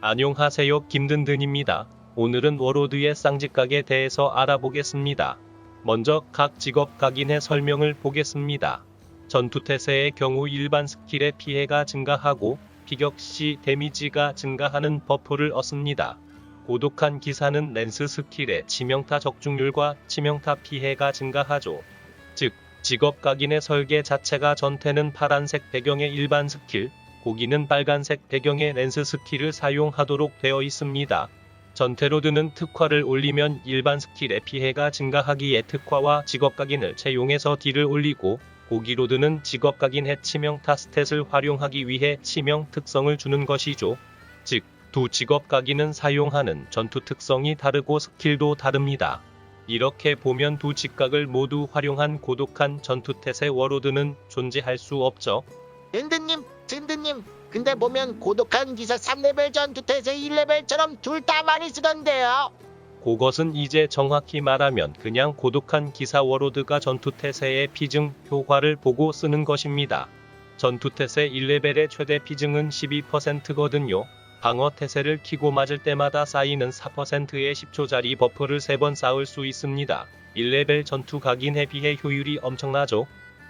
안녕하세요 김든든입니다. 오늘은 워로드의 쌍직각에 대해서 알아보겠습니다. 먼저 각 직업 각인의 설명을 보겠습니다. 전투태세의 경우 일반 스킬의 피해가 증가하고 피격 시 데미지가 증가하는 버프를 얻습니다. 고독한 기사는 랜스 스킬의 치명타 적중률과 치명타 피해가 증가하죠. 즉, 직업 각인의 설계 자체가 전태는 파란색 배경의 일반 스킬, 고기는 빨간색 배경의 랜스 스킬을 사용하도록 되어 있습니다. 전태로 드는 특화를 올리면 일반 스킬의 피해가 증가하기에 특화와 직업 각인을 채용해서 딜을 올리고 고기로 드는 직업 각인의 치명타 스탯을 활용하기 위해 치명 특성을 주는 것이죠. 즉, 두 직업 각인은 사용하는 전투 특성이 다르고 스킬도 다릅니다. 이렇게 보면 두 직각을 모두 활용한 고독한 전투태세 워로드는 존재할 수 없죠. 든든님, 든든님. 근데 보면 고독한 기사 3레벨 전투태세 1레벨처럼 둘 다 많이 쓰던데요. 그것은 이제 정확히 말하면 그냥 고독한 기사 워로드가 전투태세의 피증 효과를 보고 쓰는 것입니다. 전투태세 1레벨의 최대 피증은 12%거든요. 방어 태세를 키고 맞을 때마다 쌓이는 4%의 10초짜리 버프를 3번 쌓을 수 있습니다. 1레벨 전투 각인에 비해 효율이 엄청나죠.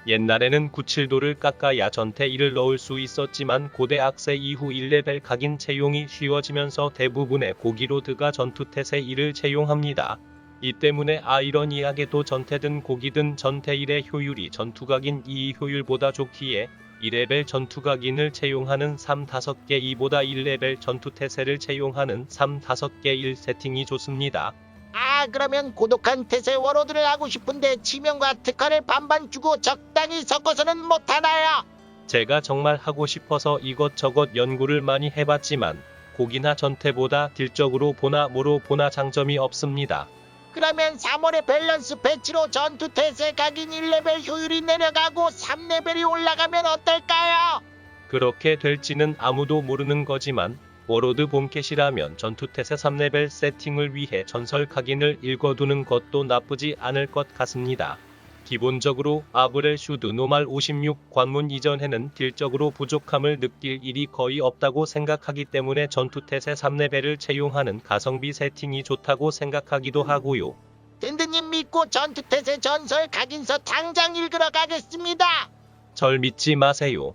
옛날에는 97도를 깎아야 전태 1을 넣을 수 있었지만 고대 악세 이후 1레벨 각인 채용이 쉬워지면서 대부분의 고기로드가 전투태세 1을 채용합니다. 이 때문에 아이러니하게도 전태든 고기든 전태 1의 효율이 전투각인 2 효율보다 좋기에 2레벨 전투각인을 채용하는 3, 5개 2보다 1레벨 전투태세를 채용하는 3, 5개 1 세팅이 좋습니다. 아, 그러면 고독한 태세 워로드를 하고 싶은데 치명과 특화를 반반 주고 적당히 섞어서는 못하나요? 제가 정말 하고 싶어서 이것저것 연구를 많이 해봤지만 고기나 전태보다 딜적으로 보나 뭐로 보나 장점이 없습니다. 그러면 3월의 밸런스 패치로 전투 태세 각인 1레벨 효율이 내려가고 3레벨이 올라가면 어떨까요? 그렇게 될지는 아무도 모르는 거지만 워로드 봄캣이라면 전투태세 3레벨 세팅을 위해 전설 각인을 읽어두는 것도 나쁘지 않을 것 같습니다. 기본적으로 아브렐 슈드 노말 56 관문 이전에는 딜적으로 부족함을 느낄 일이 거의 없다고 생각하기 때문에 전투태세 3레벨을 채용하는 가성비 세팅이 좋다고 생각하기도 하고요. 든든님 믿고 전투태세 전설 각인서 당장 읽으러 가겠습니다. 절 믿지 마세요.